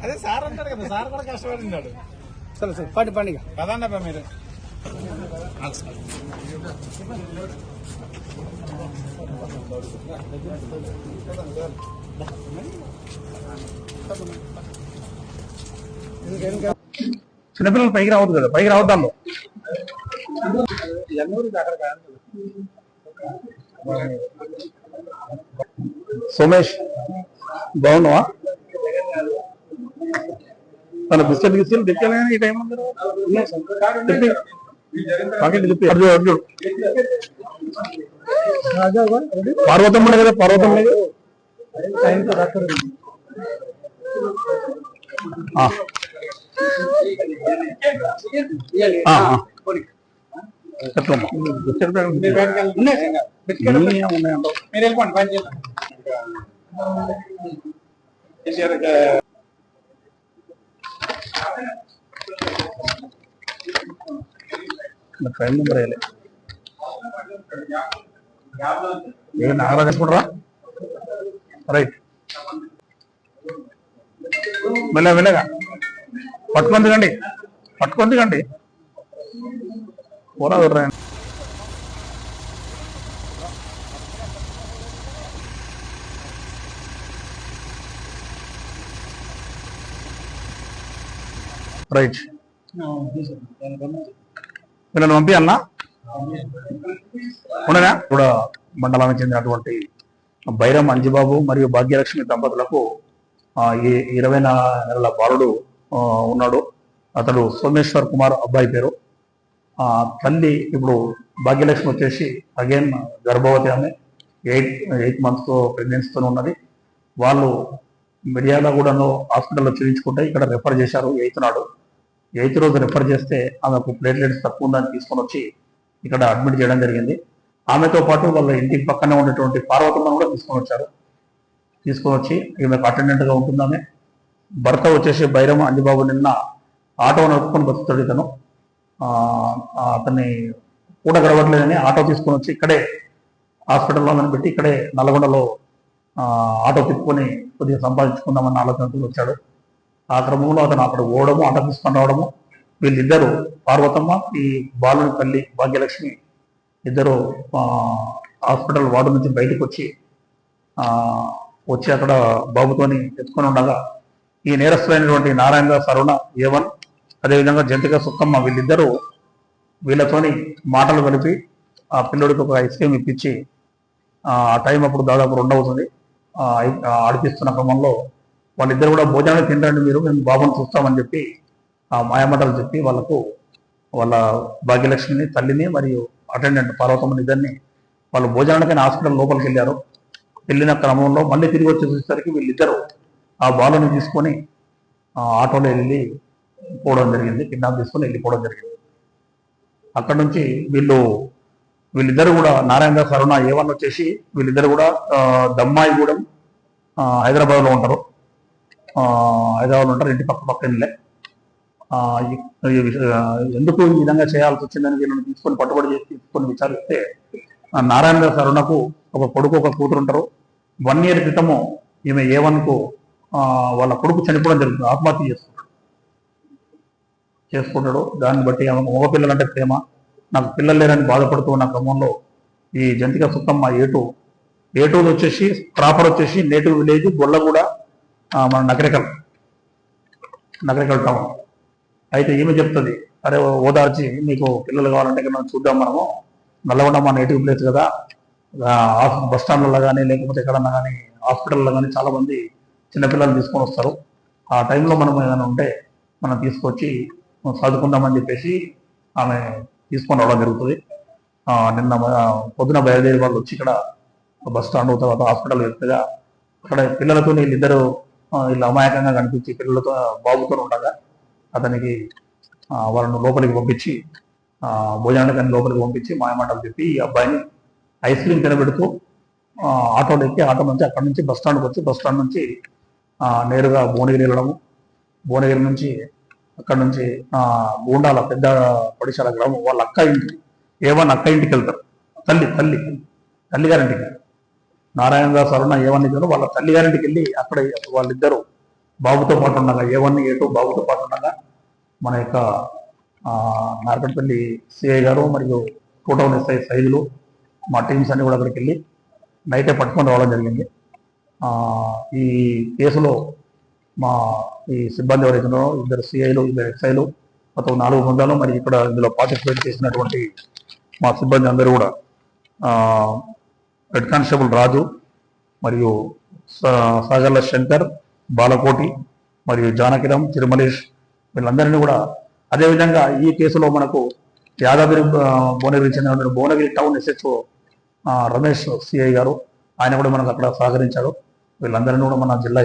అదే సార్ అంటాడు కదా సార్ కూడా కష్టపడినాడు సరే సరే పండి పండుగ. కదండి అబ్బా మీరు. చిన్నపిల్లలు పైకి రావద్దు కదా పైకి రావద్దాము సోమేష్ బాగున్నావా? తన బిస్కెట్ గిస్కెట్ తెచ్చాను ఈ టైం తిప్పి పాకెట్ అర్జు పార్వతం ఉండే కదా పర్వతం లేదు. బిస్కెట్. మీరు వెళ్ళిపోండి పని చేద్దాం కేసీఆర్ ఫైల్ నెంబర్ వేయలే ఏ నాగరాజు అనుకుంటారా రైట్. మెల్ల మెల్లగా. పట్టుకొని దిగండి. పోరా రైట్. వీళ్ళని పంపి అన్నా? ఉండనా? కూడా మండలానికి చెందినటువంటి బైరం అంజిబాబు మరియు భాగ్యలక్ష్మి దంపతులకు ఈ ఇరవై నెలల బాలుడు ఉన్నాడు. అతడు సోమేశ్వర్ కుమార్ అబ్బాయి పేరు. ఆ తల్లి ఇప్పుడు భాగ్యలక్ష్మి వచ్చేసి అగైన్ గర్భవతి ఆమె. ఎయిట్ ఎయిట్ మంత్స్ ప్రెగ్నెన్సీతో ఉన్నది. వాళ్ళు మిర్యాలగూడలో హాస్పిటల్లో చూపించుకుంటే ఇక్కడ రెఫర్ చేశారు ఎయిత్ నాడు. ఎయిత్ రోజు రిఫర్ చేస్తే ఆమెకు ప్లేట్లెట్స్ తక్కువ ఉందని తీసుకొని వచ్చి ఇక్కడ అడ్మిట్ చేయడం జరిగింది. ఆమెతో పాటు వాళ్ళ ఇంటికి పక్కనే ఉన్నటువంటి పార్వతమ్మను కూడా తీసుకొని వచ్చారు. తీసుకొని వచ్చి ఈమెకు అటెండెంట్గా గా భర్త వచ్చేసి బైరమ అంజబాబు నిన్న ఆటో నడుపుకొని బతుకుతాడు ఇతను. అతన్ని కూడా గడవట్లేదని ఆటో తీసుకొని వచ్చి ఇక్కడే హాస్పిటల్లో పెట్టి ఇక్కడే నల్గొండలో ఆటో తిప్పుకొని కొద్దిగా సంపాదించుకుందామన్న ఆలోచనతో వచ్చాడు. ఆ క్రమంలో అతను అక్కడ పోవడము ఆటో తీసుకొని రావడము. వీళ్ళిద్దరు పార్వతమ్మ ఈ బాలుని తల్లి భాగ్యలక్ష్మి ఇద్దరు హాస్పిటల్ వార్డు నుంచి బయటకు వచ్చి వచ్చి అక్కడ బాబుతోని ఎత్తుకొని ఉండగా ఈ నేరస్తులైనటువంటి నారాయణ సరుణ ఏవన్ అదేవిధంగా జంతిక సుక్కమ్మ వీళ్ళిద్దరూ వీళ్ళతోని మాటలు కలిపి ఆ పిల్లడికి ఒక ఐస్ క్రీమ్ ఇప్పించి ఆ టైం అప్పుడు దాదాపు రెండవుతుంది. ఆడిపిస్తున్న క్రమంలో వాళ్ళిద్దరు కూడా భోజనాలు తినరండి మీరు మేము బాబుని చూస్తామని చెప్పి ఆ మాయమాటలు చెప్పి వాళ్ళకు వాళ్ళ భాగ్యలక్ష్మిని తల్లిని మరియు అటెండెంట్ పార్వతమ్మని ఇద్దరిని వాళ్ళు భోజనానికైనా హాస్పిటల్ లోపలికి వెళ్ళారు. వెళ్ళిన క్రమంలో మళ్ళీ తిరిగి వచ్చి చూసేసరికి ఆ బాలుని తీసుకొని ఆటోలో వెళ్ళి పోవడం జరిగింది కిడ్నాప్ తీసుకొని వెళ్ళిపోవడం జరిగింది. అక్కడ నుంచి వీళ్ళు వీళ్ళిద్దరు కూడా నారాయణ దాస్ అరుణ ఏవన్ వచ్చేసి వీళ్ళిద్దరు కూడా దమ్మాయిగూడెం హైదరాబాద్లో ఉంటారు. ఆ, ఉంటారు ఇంటి పక్క పక్కనలే ఎందుకు ఈ విధంగా చేయాల్సి వచ్చిందని వీళ్ళని తీసుకొని పట్టుబడి చేసి తీసుకొని విచారిస్తే నారాయణ దాస్ అరుణకు ఒక కొడుకు ఒక కూతురు ఉంటారు. వన్ ఇయర్ క్రితము ఈమె ఏ వన్కు వాళ్ళ కొడుకు చనిపోవడం జరుగుతుంది. ఆత్మహత్య చేసుకుంటాడు. చేసుకుంటాడు. దాన్ని బట్టి ఆమె మగ పిల్లలంటే ప్రేమ. నాకు పిల్లలు లేరని బాధపడుతూ ఉన్న క్రమంలో ఈ జంతిక సుత్తమ్మ ఏటు ఏటూ వచ్చేసి ప్రాపర్ వచ్చేసి నేటివ్ విలేజ్ గొల్లగూడ మన నగరికల్. నగరికల్ టౌన్. అయితే ఈమె చెప్తుంది అరే ఓదార్చి నీకు పిల్లలు కావాలంటే మనం చూద్దాం మనము. నల్లగొండ మన నేటివ్ ప్లేస్ కదా. ఆ, బస్ స్టాండ్లలో కానీ లేకపోతే ఎక్కడన్నా కానీ హాస్పిటల్లో కానీ చాలామంది చిన్నపిల్లలు తీసుకొని వస్తారు. ఆ టైంలో మనం ఏదైనా ఉంటే మనం తీసుకొచ్చి చదువుకుందామని చెప్పేసి ఆమె తీసుకొని రావడం జరుగుతుంది. నిన్న పొద్దున బయలుదేరి వాళ్ళు వచ్చి ఇక్కడ బస్ స్టాండ్ తర్వాత హాస్పిటల్ వెళ్తగా అక్కడ పిల్లలతో వీళ్ళిద్దరు ఇలా వీళ్ళు అమాయకంగా కనిపించి పిల్లలతో బాబుతో ఉండగా అతనికి వాళ్ళను లోపలికి పంపించి భోజనానికి లోపలికి పంపించి మాయమాటలు చెప్పి ఈ అబ్బాయిని ఐస్ క్రీమ్ తినబెడుతూ ఆ, ఆటోలో ఎక్కి ఆటో నుంచి అక్కడి నుంచి బస్ స్టాండ్కి వచ్చి బస్ స్టాండ్ నుంచి నేరుగా భువనగిరి వెళ్ళడము. భువనగిరి నుంచి అక్కడ నుంచి గూండాల పెద్ద పడిశాల గ్రామం. వాళ్ళ అక్క ఇంటి ఏమన్నా అక్క ఇంటికి వెళ్తారు. తల్లి తల్లి తల్లి నారాయణదాస్ నారాయణ అరుణ ఏవన్ ఇద్దరు వాళ్ళ తల్లి గారింటికి వెళ్ళి అక్కడ వాళ్ళిద్దరు బాబుతో పాటు ఉండగా ఏవన్ ఏటో బాబుతో పాటు ఉండగా మన యొక్క ఆ, సిఐ గారు మరియు టూటౌన్ ఎస్ఐ సైజులు మా టీమ్స్ అన్ని కూడా అక్కడికి వెళ్ళి నైటే పట్టుకొని రావడం జరిగింది. ఈ కేసులో మా ఈ సిబ్బంది ఎవరైతే ఉన్నారో ఇద్దరు సిఐలు ఇద్దరు ఎస్ఐలు మొత్తం నాలుగు బృందాలు మరి ఇక్కడ ఇందులో పార్టిసిపేట్ చేసినటువంటి మా సిబ్బంది అందరూ కూడా హెడ్ కానిస్టేబుల్ రాజు మరియు స- సాగర్ల శంకర్ బాలకోటి మరియు జానకిరామ్ తిరుమలేష్ వీళ్ళందరినీ కూడా అదేవిధంగా ఈ కేసులో మనకు యాదాద్రి భువనగిరి చెందిన Bhuvanagiri town SHO Ramesh CI garu ఆయన కూడా మనకు అక్కడ సహకరించారు. వీళ్ళందరినీ కూడా మన జిల్లా